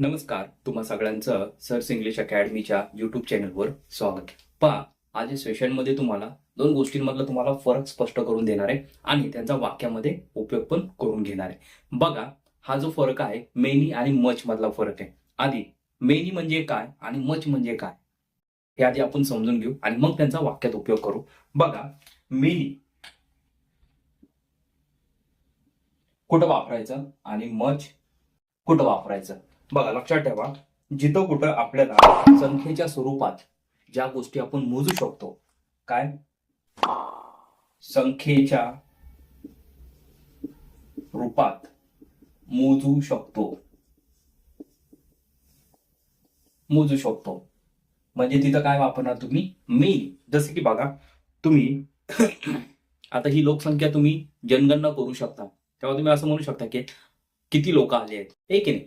नमस्कार तुम्हा सगळ्यांचं सर्स इंग्लिश अकॅडमीच्या युट्यूब चॅनलवर स्वागत. पहा आज या सेशनमध्ये तुम्हाला दोन गोष्टींमधला तुम्हाला फरक स्पष्ट करून देणार आहे आणि त्यांचा वाक्यामध्ये उपयोग पण करून घेणार आहे. बघा हा जो फरक आहे मेनी आणि मच मधला फरक आहे. आधी मेनी म्हणजे काय आणि मच म्हणजे काय? हे आधी आपण समजून घेऊ आणि मग त्यांचा वाक्यात उपयोग करू. बघा मेनी कुठं वापरायचं आणि मच कुठं वापरायचं? बघा लक्षात ठेवा. जिथं कुठं आपल्याला संख्येच्या स्वरूपात ज्या गोष्टी आपण मोजू शकतो काय? संख्येच्या रूपात मोजू शकतो. मोजू शकतो. म्हणजे तिथं काय वापरणार तुम्ही? मी जसे की बघा तुम्ही आता ही लोकसंख्या तुम्ही जनगणना करू शकता. तेव्हा तुम्ही असं म्हणू शकता की किती लोक आले आहेत. हे की नाही?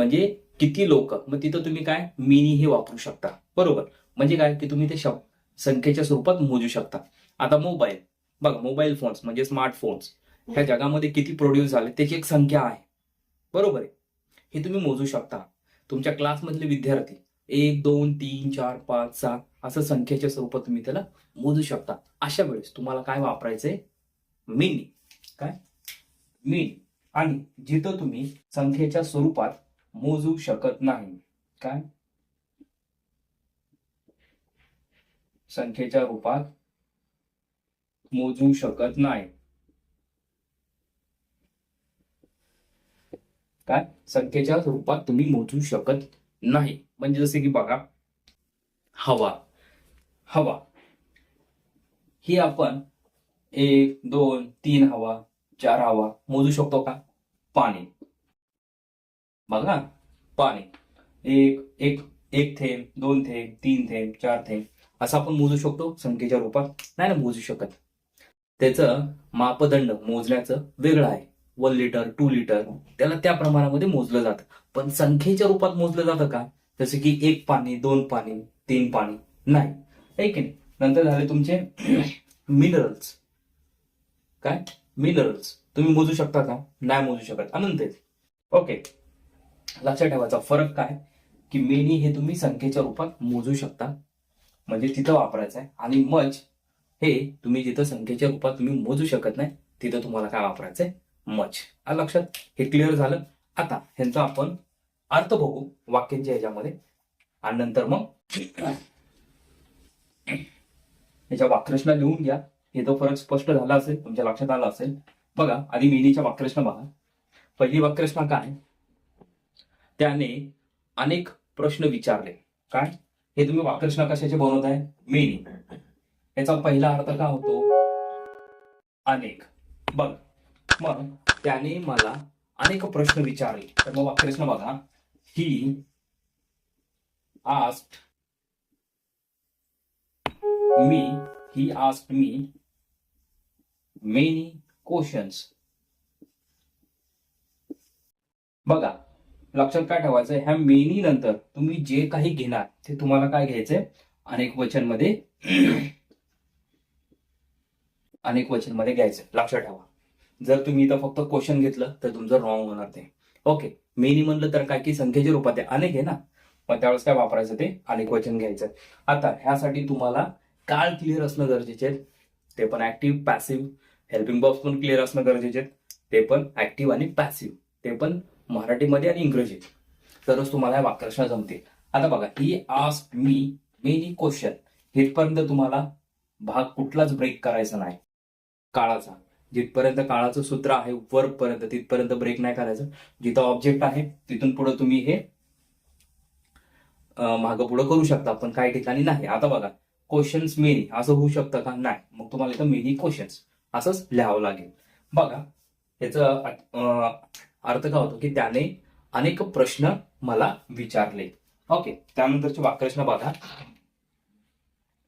म्हणजे किती लोक? मग तिथं तुम्ही काय? मिनी हे वापरू शकता. बरोबर? म्हणजे काय? की तुम्ही ते संख्येच्या स्वरूपात मोजू शकता. आता मोबाईल. बघा मोबाईल फोन्स म्हणजे स्मार्टफोन्स. ह्या जगामध्ये किती प्रोड्यूस झाले त्याची एक संख्या आहे. बरोबर आहे? हे तुम्ही मोजू शकता. तुमच्या क्लासमधले विद्यार्थी एक दोन तीन चार पाच सहा असं संख्येच्या स्वरूपात तुम्ही त्याला मोजू शकता. अशा वेळेस तुम्हाला काय वापरायचंय? मिनी. काय? मिनी. आणि जिथं तुम्ही संख्येच्या स्वरूपात मोजू शकत नाही. काय? संख्येच्या रूपात मोजू शकत नाही. काय? संख्येच्या रूपात तुम्ही मोजू शकत नाही. म्हणजे जसे की बघा हवा. हवा. ही आपण एक दोन तीन हवा चार हवा मोजू शकतो का? पाणी. बघा पाणी. एक एक एक थेंब दोन थेंब तीन थेंब चार थेंब. असं आपण मोजू शकतो संख्येच्या रूपात. नाही ना मोजू शकत. त्याचं मापदंड मोजण्याचं वेगळं आहे. वन लिटर टू लिटर त्याला त्या प्रमाणामध्ये मोजलं जातं. पण संख्येच्या रूपात मोजलं जातं का? जसं की एक पाणी दोन पाणी तीन पाणी. नाही. आहे की नाही? नंतर झाले तुमचे मिनरल्स काय? मिनरल्स तुम्ही मोजू शकता का? नाही मोजू शकत. अनंत आहेत ओके लक्षात ठेवायचा फरक काय? की मेनी हे तुम्ही संख्येच्या रूपात मोजू शकता. म्हणजे तिथं वापरायचं आहे. आणि मच हे तुम्ही जिथं संख्येच्या रूपात तुम्ही मोजू शकत नाही तिथं तुम्हाला काय वापरायचं आहे मच लक्षात? हे क्लिअर झालं? आता ह्यांचा आपण अर्थ बघू वाक्यांच्या ह्याच्यामध्ये. आणि नंतर मग याच्या वाक्रचना लिहून घ्या. हे तो फरक स्पष्ट झाला असेल तुमच्या लक्षात आला असेल. बघा आधी मेनीच्या वाक्रचना बघा. पहिली वाक्रचना काय? त्याने अनेक प्रश्न विचारले. काय? हे तुम्ही वाकृष्ण कशाचे बनवत आहे मेनी याचा पहिला अर्थ का होतो? अनेक. बघ. मग त्याने मला अनेक प्रश्न विचारले. तर मग वाक्यरचना बघा. He asked me he asked me many questions बघा. लक्षात काय ठेवायचं ह्या मेनी नंतर तुम्ही जे काही घेणार ते तुम्हाला काय घ्यायचंय? अनेक वचनमध्ये अनेक वचनमध्ये घ्यायचं लक्षात ठेवा. जर तुम्ही इथं फक्त क्वेश्चन घेतलं तर तुमचं रॉंग होणार ते. ओके मेनी म्हणलं तर काय की संख्येच्या रूपात आहे अनेक आहे ना? मग त्यावेळेस काय वापरायचं ते? अनेक वचन घ्यायचं आता ह्यासाठी तुम्हाला काळ क्लिअर असणं गरजेचे आहे ते पण ऍक्टिव्ह पॅसिव्ह हेल्पिंग बॉक्स पण क्लिअर असणं गरजेचे आहेत. ते पण ऍक्टिव्ह आणि पॅसिव्ह ते पण मराठीमध्ये आणि इंग्रजीत. तरच तुम्हाला या वाक्यरचना जमतील. आता बघा he ask me many question इथपर्यंत तुम्हाला भाग कुठलाच ब्रेक करायचा नाही. काळाचा. जिथपर्यंत काळाचं सूत्र आहे वर्क पर्यंत तिथपर्यंत ब्रेक नाही करायचं. जिथं ऑब्जेक्ट आहे तिथून पुढे तुम्ही हे मागं पुढे करू शकता पण काही ठिकाणी नाही. आता बघा क्वेश्चन्स मेनी असं होऊ शकतं का? नाही. मग तुम्हाला इथं मेनी क्वेश्चन्स असंच लिहावं लागेल. बघा याचं अर्थ काय होतो की त्याने अनेक प्रश्न मला विचारले. ओके त्यानंतरची वाक्यरचना बघा.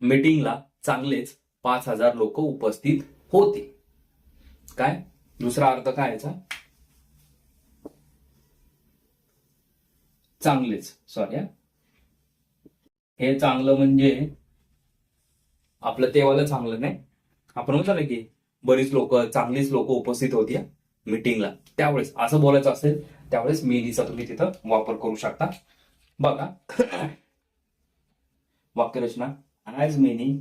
मीटिंगला चांगलेच पाच हजार लोक उपस्थित होते. काय? दुसरा अर्थ काय याचा? चांगलेच. सॉरी हे. चांगलं म्हणजे आपलं तेवालं चांगलं नाही. आपण म्हणतो ना की बरीच लोक चांगलीच लोक उपस्थित होती मीटिंगला त्यावेळेस असं बोलायचं असेल त्यावेळेस मेनीचा तुम्ही तिथं वापर करू शकता. बघा. वाक्यरचना. As many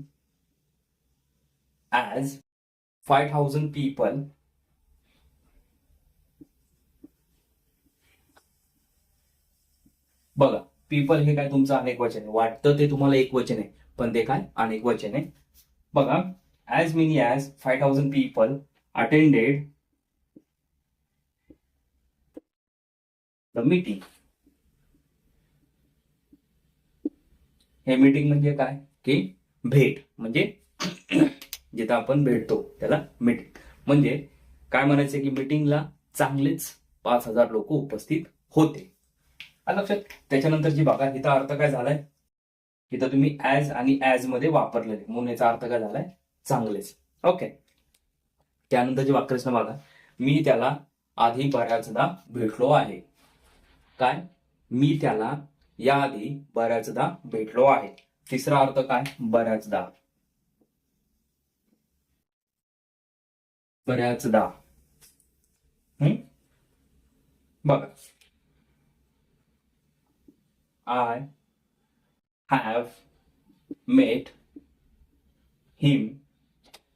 as five thousand people बघा पीपल हे काय तुमचं अनेक वचन आहे. वाटतं ते तुम्हाला एक वचन आहे पण ते काय? अनेक वचन आहे. बघा. As many as five thousand people attended the meeting हे मीटिंग म्हणजे काय? की भेट. म्हणजे जिथं आपण भेटतो त्याला मीटिंग म्हणजे काय म्हणायचं की मीटिंगला चांगलेच पाच हजार लोक उपस्थित होते. लक्षात लक्षात त्याच्यानंतरची बघा इथं अर्थ काय झालाय? इथं तुम्ही ऍज आणि ऍजमध्ये वापरलेले म्हणून याचा अर्थ काय झालाय? चांगलेच. ओके त्यानंतरची वाक्यरचना बघा. मी त्याला आधी बऱ्याचदा भेटलो आहे. काय? मी त्याला याआधी बऱ्याचदा भेटलो आहे. तिसरा अर्थ काय? बऱ्याचदा. बऱ्याचदा. बघा. आय हॅव मेट हिम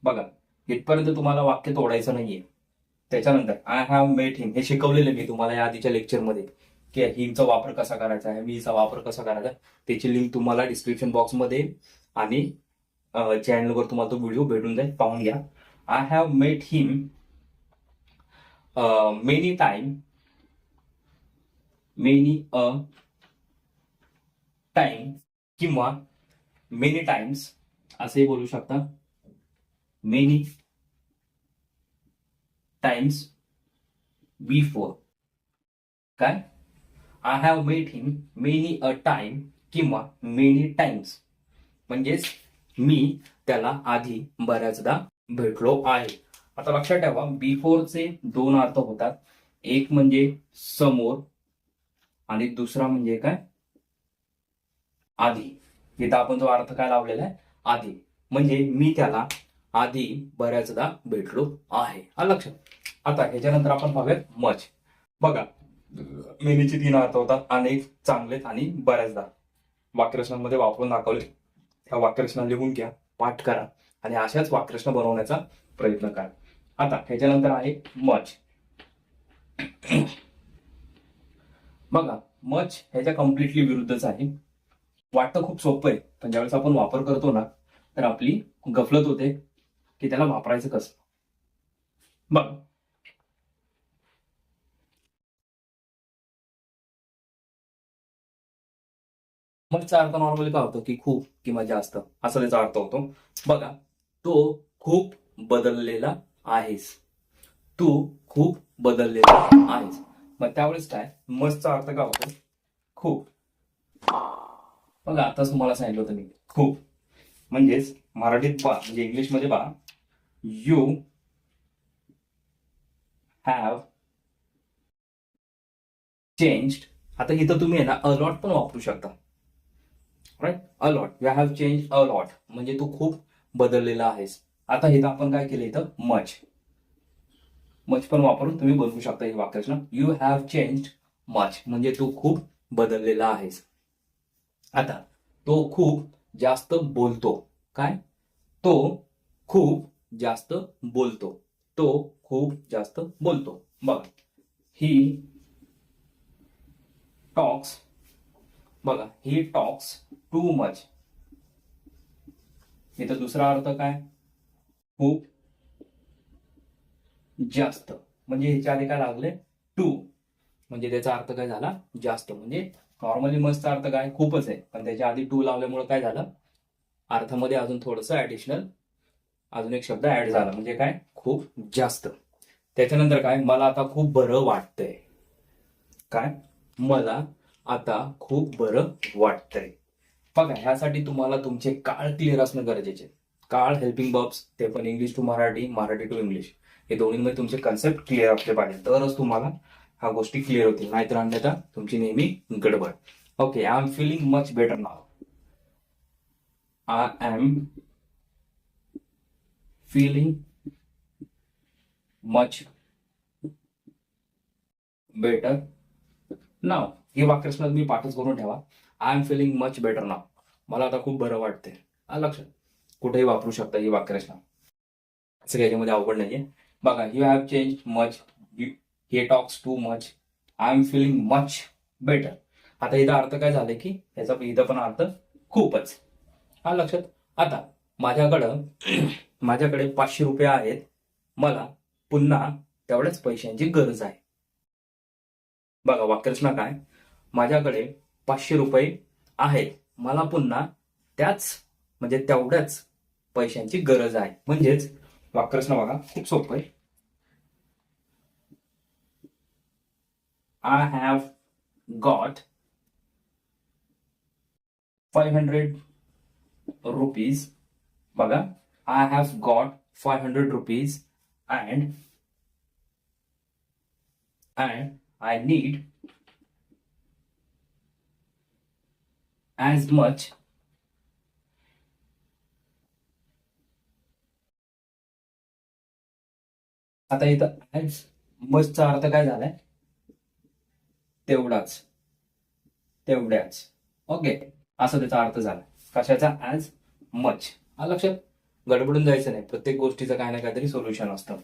बघा. इथपर्यंत तुम्हाला वाक्य तोडायचं नाहीये. त्याच्यानंतर आय हॅव मेट हिम हे शिकवलेलं मी तुम्हाला या आधीच्या लेक्चरमध्ये की हिंगचा वापर कसा करायचा आहे मीचा वापर कसा करायचा त्याची लिंक तुम्हाला डिस्क्रिप्शन बॉक्समध्ये आणि चॅनलवर तुम्हाला तो व्हिडिओ भेटून जाईल पाहून घ्या. I have met him many time many a time किंवा मेनी टाइम्स असेही बोलू शकता. मेनी टाइम्स बिफोर काय? I have met him many a time किंवा मेनी टाइम्स म्हणजेच मी त्याला आधी बऱ्याचदा भेटलो आहे. आता लक्षात ठेवा बिफोरचे दोन अर्थ होतात. एक म्हणजे समोर आणि दुसरा म्हणजे काय? आधी. इथं आपण जो अर्थ काय लावलेला आहे? आधी. म्हणजे मी त्याला आधी बऱ्याचदा भेटलो आहे. हा लक्षात. आता ह्याच्यानंतर आपण पाहूयात मच बघा मेनीचे तीन अर्थ होतात अनेक चांगलेत आणि बऱ्याचदा. वाक्यरचनांमध्ये वापरून दाखवले. त्या वाक्यरचना लिहून घ्या पाठ करा आणि अशाच वाक्यरचना बनवण्याचा प्रयत्न करा. आता ह्याच्यानंतर आहे मच बघा मच ह्याच्या कम्प्लिटली विरुद्धच आहे. वाटतं खूप सोपं आहे पण ज्यावेळेस आपण वापर करतो ना तर आपली गफलत होते की त्याला वापरायचं कसं? बघ मगचा अर्थ नॉर्मली काय होतो की खूप किंवा जास्त असा त्याचा अर्थ होतो. बघा तो खूप बदललेला आहेस. तू खूप बदललेला आहेस. मग त्यावेळेस काय? मस्तचा अर्थ काय होतो? खूप. बघा आताच तुम्हाला सांगितलं होतं मी. खूप. म्हणजेच मराठीत पहा म्हणजे इंग्लिशमध्ये पहा. यू हॅव चेंज्ड आता इथं तुम्ही आहे ना अलॉट पण वापरू शकता. Right a lot you have change a lot म्हणजे तू खूप बदललेला आहेस. आता इथं आपण काय केलं इथं? मच. मच पण वापरून तुम्ही बनवू शकता ही वाक्यरचना. यू हॅव चेंज मच म्हणजे तू खूप बदललेला आहेस. आता तो खूप जास्त बोलतो. काय? तो खूप जास्त बोलतो. तो खूप जास्त बोलतो. बघ. ही टॉक्स बघा ही टॉक्स टू मच इथं दुसरा अर्थ काय? खूप जास्त. म्हणजे ह्याच्या आधी काय लागले? टू म्हणजे त्याचा अर्थ काय झाला? जास्त. म्हणजे नॉर्मली मस्तचा अर्थ काय? खूपच आहे. पण त्याच्या आधी टू लावल्यामुळे काय झालं? अर्थामध्ये अजून थोडस ऍडिशनल अजून एक शब्द ऍड झाला. म्हणजे काय? खूप जास्त. त्याच्यानंतर काय? मला आता खूप बरं वाटतंय. काय? मला आता खूप बरं वाटतंय. बघा ह्यासाठी तुम्हाला तुमचे काळ क्लिअर असणं गरजेचे काळ हेल्पिंग बब्स ते पण English to Marathi Marathi to English हे दोन्हीमध्ये तुमचे कन्सेप्ट क्लिअर असले पाहिजे. तरच तुम्हाला ह्या गोष्टी क्लिअर होतील. नाहीतर अन्यथा तुमची नेहमी गडबड. Okay I am feeling much better now I am feeling much better now ही वाक्यरचना तुम्ही पाठच करून ठेवा. I am feeling much better now मला आता खूप बरं वाटते आलं लक्षात. कुठेही वापरू शकता ही वाक्यरचना. असं याच्यामध्ये अवघड नाहीये. बघा you have change much he talks too much I am feeling much better आता इथं अर्थ काय झालं की याचा इथं पण अर्थ खूपच. हा लक्षात. आता माझ्याकडं माझ्याकडे पाचशे रुपये आहेत. मला पुन्हा तेवढ्याच पैशांची गरज आहे. बघा वाक्यरचना काय? माझ्याकडे पाचशे रुपये आहेत. मला पुन्हा त्याच म्हणजे तेवढ्याच पैशांची गरज आहे. म्हणजेच वाक्यरचना बघा खूप सोपं आहे. I have got five hundred rupees बघा I have got five hundred rupees and and I need as much. आता इथं as मचचा अर्थ काय झालाय? तेवढाच. तेवढ्याच. ओके असा त्याचा अर्थ झाला. कशाचा? ऍज मच हा लक्षात? गडबडून जायचं नाही. प्रत्येक गोष्टीचं काही ना काहीतरी सोल्युशन असतं.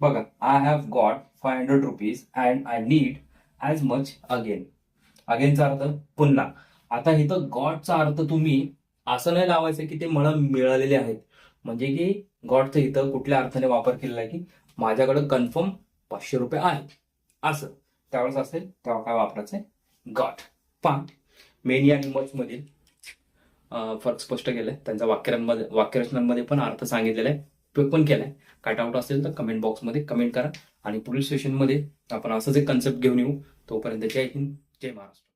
बघा I have got five hundred rupees and I need as much again अगेनचा अर्थ पुन्हा. आता इथं गॉडचा अर्थ तुम्ही असं नाही लावायचं की ते मला मिळालेले आहेत. म्हणजे की गॉडचं इथं कुठल्या अर्थाने वापर केलेला आहे की माझ्याकडे कन्फर्म पाचशे रुपये आहेत. असं. त्यावेळेस असेल तेव्हा काय वापरायचं गॉट गॉड मेनी आणि मच मधील फरक स्पष्ट केलाय. त्यांच्या वाक्यांमध्ये वाक्यरचनांमध्ये पण अर्थ सांगितलेला आहे. उपयोग पण केलाय. काय डाऊट असेल तर कमेंट बॉक्समध्ये कमेंट करा. आणि पुढील सेशनमध्ये आपण असंच एक कन्सेप्ट घेऊन येऊ. तोपर्यंत जय हिंद जय महाराष्ट्र.